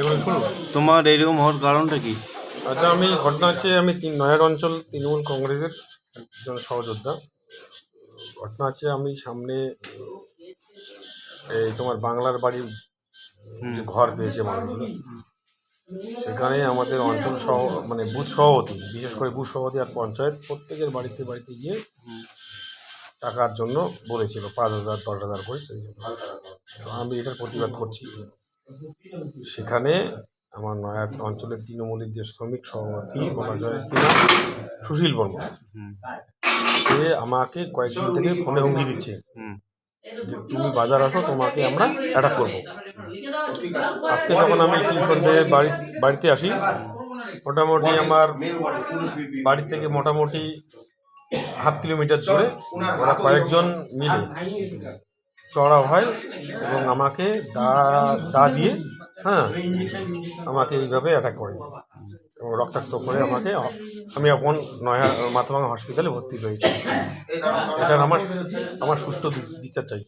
এগুলো শুনুন তোমার এরকম হওয়ার কারণটা কি? আচ্ছা আমি ঘটনা হচ্ছে আমি তিন নয়ার অঞ্চল তৃণমূল কংগ্রেসের একজন সহযোদ্ধা। ঘটনা হচ্ছে আমি সামনে এই তোমার বাংলার বাড়ির যে ঘর পেয়েছে মানুষগুলো সেখানে আমাদের অঞ্চল সহ মানে বুথ সভাপতি বিশেষ করে বুথ সভাপতি আর পঞ্চায়েত প্রত্যেকের বাড়িতে বাড়িতে গিয়ে টাকার জন্য বলেছিল পাঁচ হাজার দশ হাজার করে। আমি এটার প্রতিবাদ করছি। সেখানে আমার নয়া অঞ্চলের তৃণমূলের যে শ্রমিক সভাপতি বলা যায় সুশীল বর্মা। সে আমাকে কয়েকদিন থেকে ফোনে হুমকি দিচ্ছে যে তুমি বাজার আসো তোমাকে আমরা অ্যাটাক করব। আজকে যখন আমি থেকে বাড়ি বাড়িতে আসি মোটামুটি আমার বাড়ি থেকে মোটামুটি হাফ কিলোমিটার দূরে ওরা কয়েকজন মিলে চড়া হয় এবং আমাকে দা দা দিয়ে হ্যাঁ আমাকে এইভাবে অ্যাটাক করে। এবং রক্তাক্ত করে আমাকে, আমি এখন নয়া মাথাভাঙা হসপিটালে ভর্তি হয়েছি। এটার আমার আমার সুস্থ বিচার চাই।